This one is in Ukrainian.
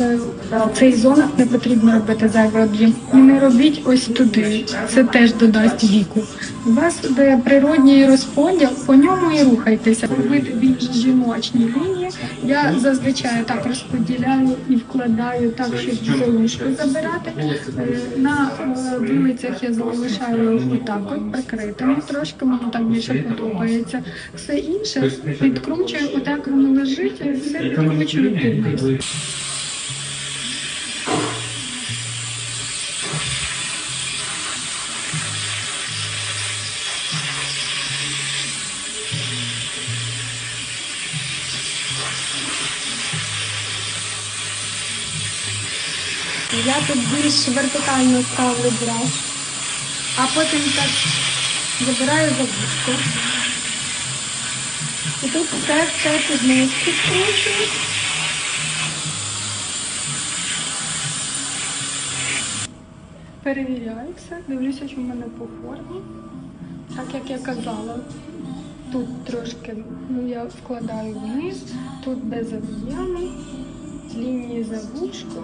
е, цей зонах не потрібно робити зайвий об'єм. І не робіть ось туди. Це теж додасть віку. У вас де природній розподіл, по ньому і рухайтеся. Робити більш жіночні лінії. Я зазвичай так розподіляю і вкладаю так, щоб залишку забирати. Е, На е, вулицях я залишаю отак от прикритими трошки, мені так більше подобається. Все інше підкручую, отак воно лежить, і все підкручую під Я тут більш вертикально ставлю браш, а потім так забираю завушку. І тут все все під підкручую. Перевіряю все, дивлюся, що в мене по формі. Так як я казала, Тут трошки ну, я вкладаю вниз, тут без об'єму, лінії за вушку.